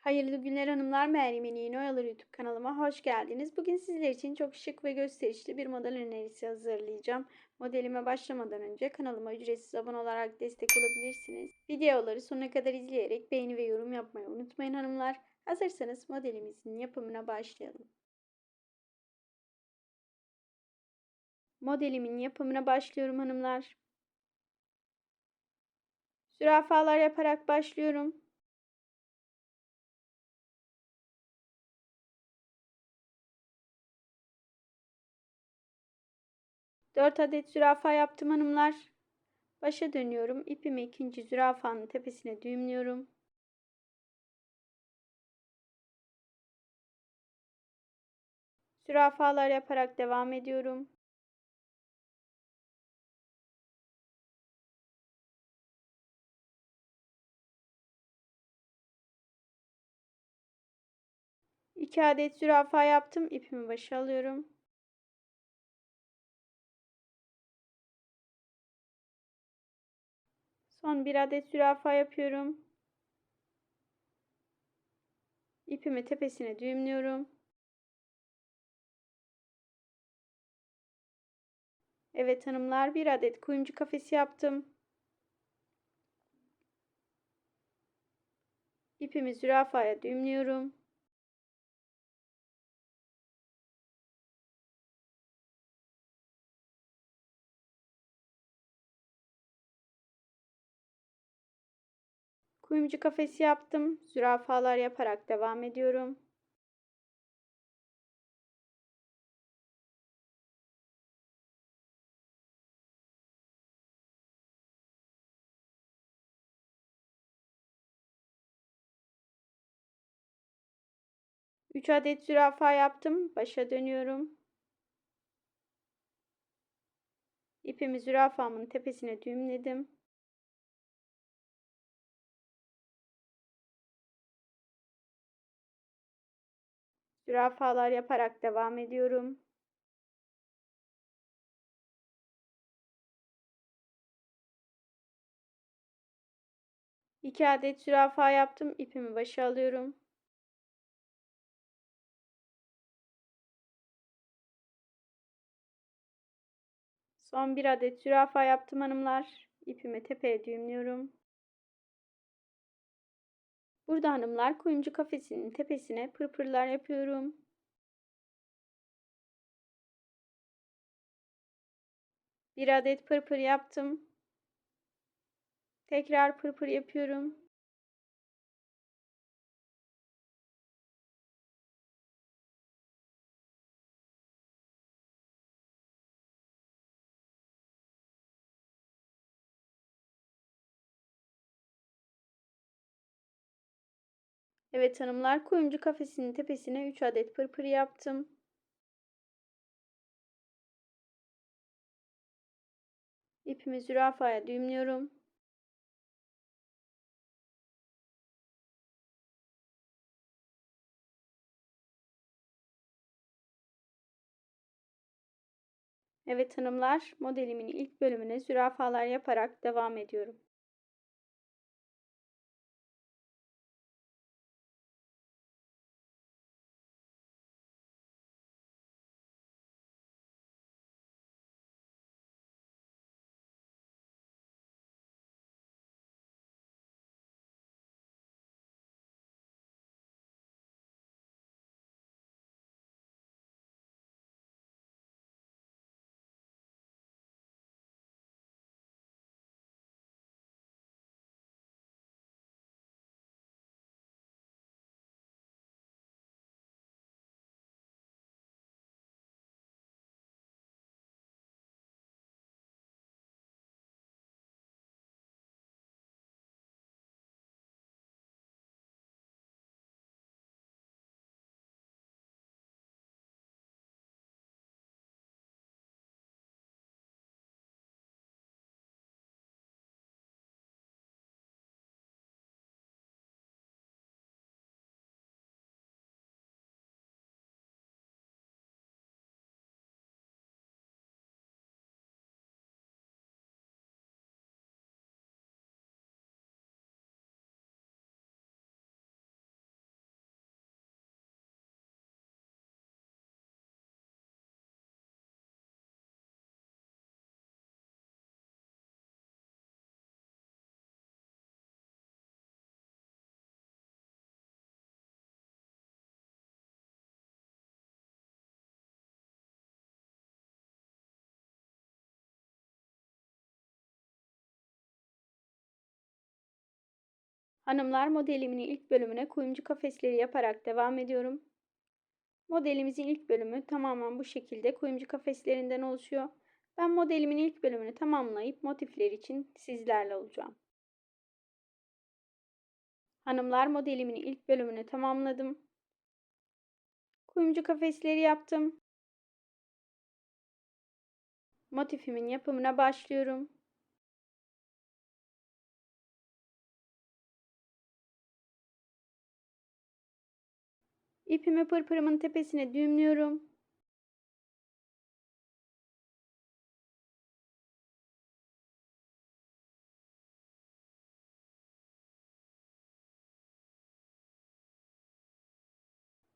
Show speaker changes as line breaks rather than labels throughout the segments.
Hayırlı günler hanımlar. Meryem'in yeni oyaları YouTube kanalıma hoş geldiniz. Bugün sizler için çok şık ve gösterişli bir model önerisi hazırlayacağım. Modelime başlamadan önce kanalıma ücretsiz abone olarak destek olabilirsiniz. Videoları sonuna kadar izleyerek beğeni ve yorum yapmayı unutmayın hanımlar. Hazırsanız modelimizin yapımına başlayalım. Modelimin yapımına başlıyorum hanımlar. Zürafalar yaparak başlıyorum. 4 adet zürafa yaptım hanımlar. Başa dönüyorum. İpimi ikinci zürafanın tepesine düğümlüyorum. Zürafalar yaparak devam ediyorum. İki adet zürafa yaptım. İpimi başa alıyorum. Son bir adet zürafa yapıyorum. İpimi tepesine düğümlüyorum. Evet hanımlar bir adet kuyumcu kafesi yaptım. İpimi zürafaya düğümlüyorum. Kuyumcu kafesi yaptım. Zürafalar yaparak devam ediyorum. Üç adet zürafa yaptım. Başa dönüyorum. İpimi zürafamın tepesine düğümledim. Zürafalar yaparak devam ediyorum. İki adet zürafa yaptım. İpimi başa alıyorum. Son bir adet zürafa yaptım hanımlar. İpimi tepeye düğümlüyorum. Burada hanımlar kuyumcu kafesinin tepesine pırpırlar yapıyorum. Bir adet pırpır yaptım. Tekrar pırpır yapıyorum. Evet hanımlar kuyumcu kafesinin tepesine 3 adet pırpır yaptım. İpimi zürafaya düğümlüyorum. Evet hanımlar modelimin ilk bölümüne zürafalar yaparak devam ediyorum. Hanımlar modelimin ilk bölümüne kuyumcu kafesleri yaparak devam ediyorum. Modelimizin ilk bölümü tamamen bu şekilde kuyumcu kafeslerinden oluşuyor. Ben modelimin ilk bölümünü tamamlayıp motifler için sizlerle olacağım. Hanımlar modelimin ilk bölümünü tamamladım. Kuyumcu kafesleri yaptım. Motifimin yapımına başlıyorum. İpimi pırpırımın tepesine düğümlüyorum.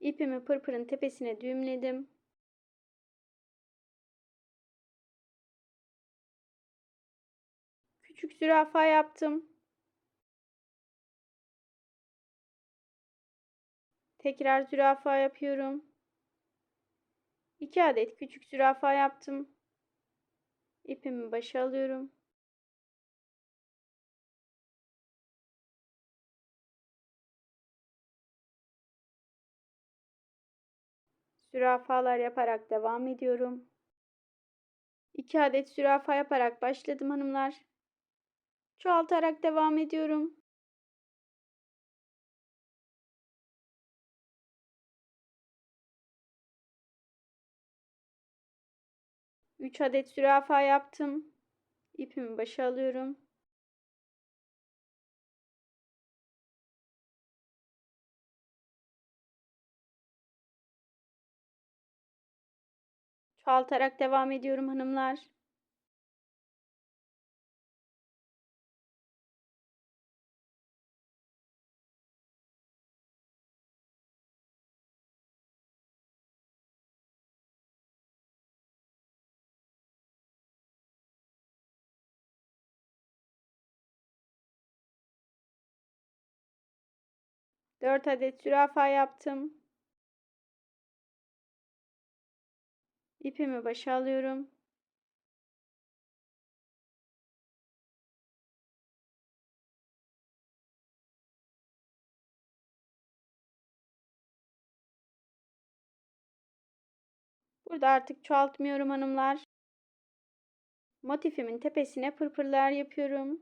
İpimi pırpırın tepesine düğümledim. Küçük zürafa yaptım. Tekrar zürafa yapıyorum. 2 adet küçük zürafa yaptım. İpimi başa alıyorum. Zürafalar yaparak devam ediyorum. 2 adet zürafa yaparak başladım hanımlar. Çoğaltarak devam ediyorum. 3 adet zürafa yaptım. İpimi başa alıyorum. Çoğaltarak devam ediyorum hanımlar. Dört adet zürafa yaptım. İpimi başa alıyorum. Burada artık çoğaltmıyorum hanımlar. Motifimin tepesine pırpırlar yapıyorum.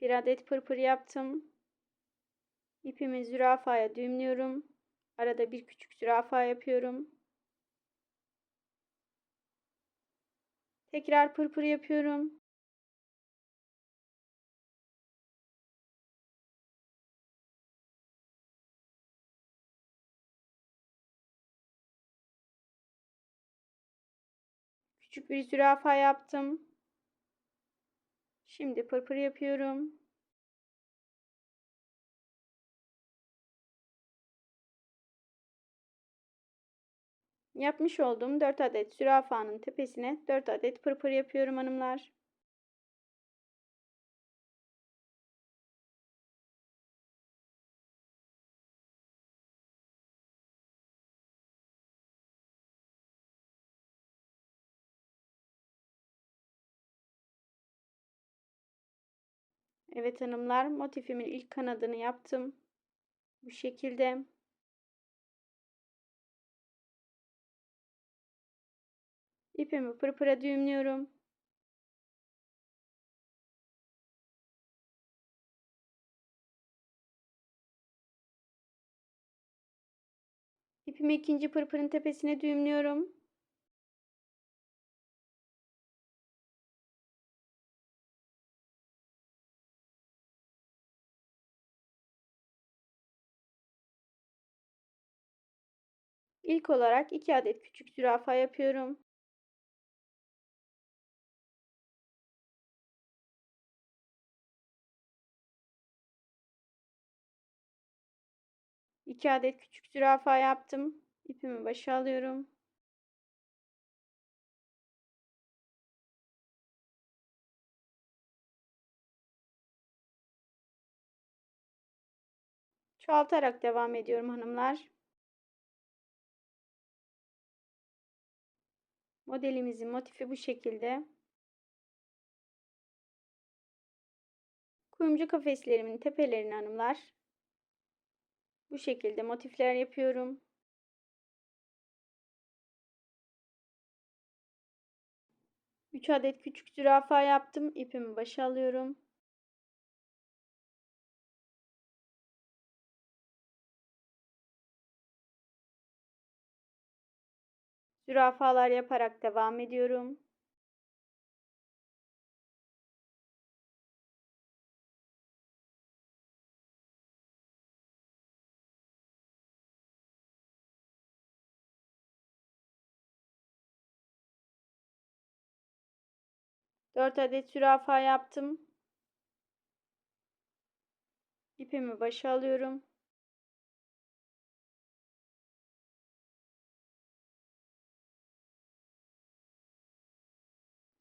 Bir adet pırpır yaptım. İpimi zürafaya düğümlüyorum. Arada bir küçük zürafa yapıyorum. Tekrar pırpır yapıyorum. Küçük bir zürafa yaptım. Şimdi pırpır yapıyorum. Yapmış olduğum 4 adet zürafanın tepesine 4 adet pırpır yapıyorum hanımlar. Evet hanımlar motifimin ilk kanadını yaptım. Bu şekilde. İpimi pırpıra düğümlüyorum. İpimi ikinci pırpırın tepesine düğümlüyorum. İlk olarak 2 adet küçük zürafa yapıyorum. İki adet küçük zürafa yaptım. İpimi başa alıyorum. Çoğaltarak devam ediyorum hanımlar. Modelimizin motifi bu şekilde. Kuyumcu kafeslerimin tepelerini hanımlar bu şekilde motifler yapıyorum. Üç adet küçük zürafa yaptım. İpimi başa alıyorum. Zürafalar yaparak devam ediyorum. Dört adet zürafa yaptım. İpimi başa alıyorum.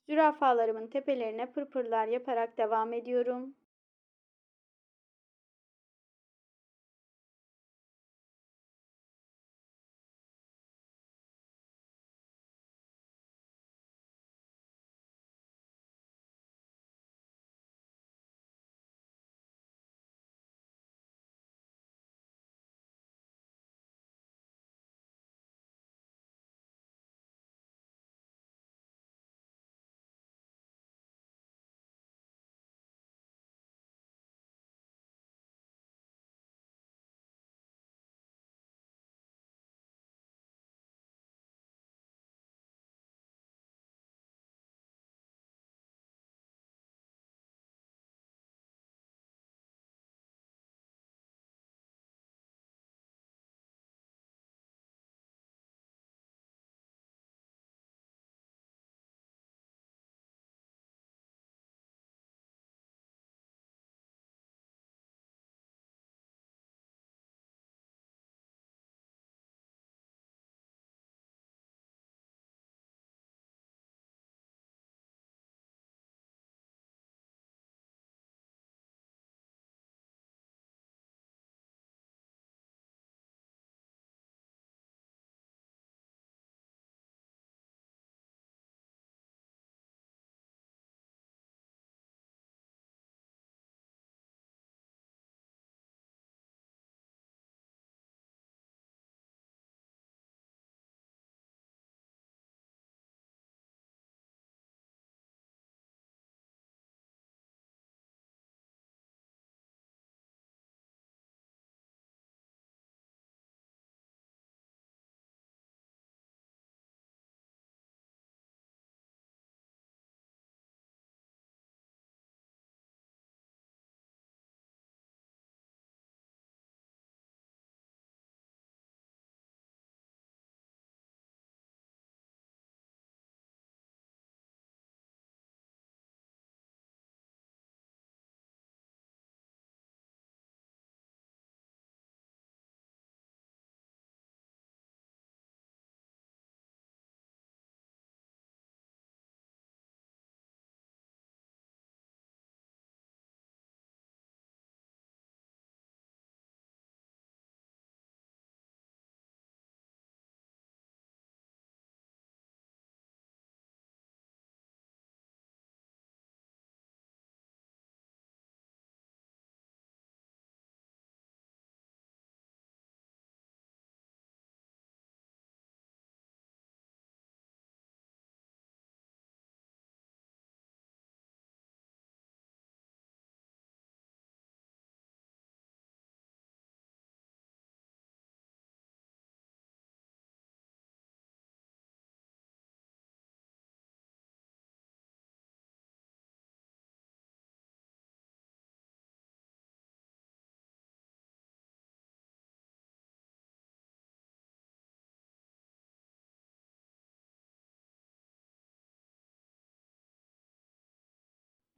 Zürafalarımın tepelerine pırpırlar yaparak devam ediyorum.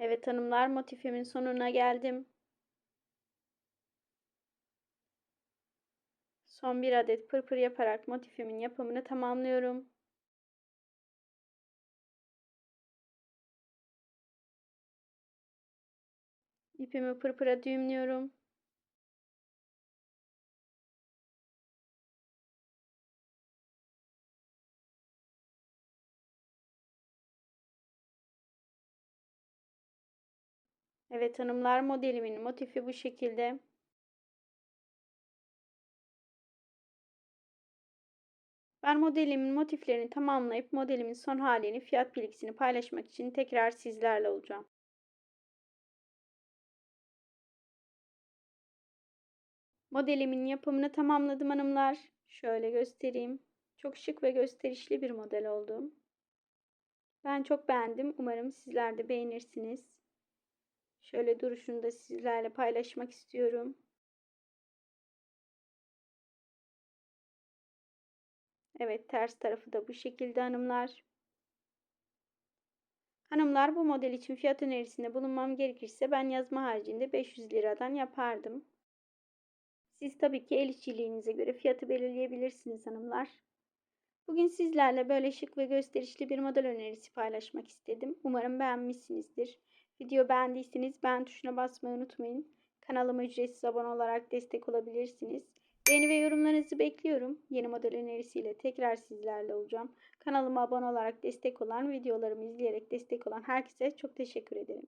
Evet hanımlar motifimin sonuna geldim. Son bir adet pırpır yaparak motifimin yapımını tamamlıyorum. İpimi pırpıra düğümlüyorum. Evet hanımlar modelimin motifi bu şekilde. Ben modelimin motiflerini tamamlayıp modelimin son halini fiyat bilgisini paylaşmak için tekrar sizlerle olacağım. Modelimin yapımını tamamladım hanımlar. Şöyle göstereyim. Çok şık ve gösterişli bir model oldu. Ben çok beğendim. Umarım sizler de beğenirsiniz. Şöyle duruşunu da sizlerle paylaşmak istiyorum. Evet ters tarafı da bu şekilde hanımlar. Hanımlar bu model için fiyat önerisinde bulunmam gerekirse ben yazma haricinde 500 liradan yapardım. Siz tabii ki el işçiliğinize göre fiyatı belirleyebilirsiniz hanımlar. Bugün sizlerle böyle şık ve gösterişli bir model önerisi paylaşmak istedim. Umarım beğenmişsinizdir. Video beğendiyseniz beğen tuşuna basmayı unutmayın. Kanalıma ücretsiz abone olarak destek olabilirsiniz. Beğeni ve yorumlarınızı bekliyorum. Yeni model önerisiyle tekrar sizlerle olacağım. Kanalıma abone olarak destek olan, videolarımı izleyerek destek olan herkese çok teşekkür ederim.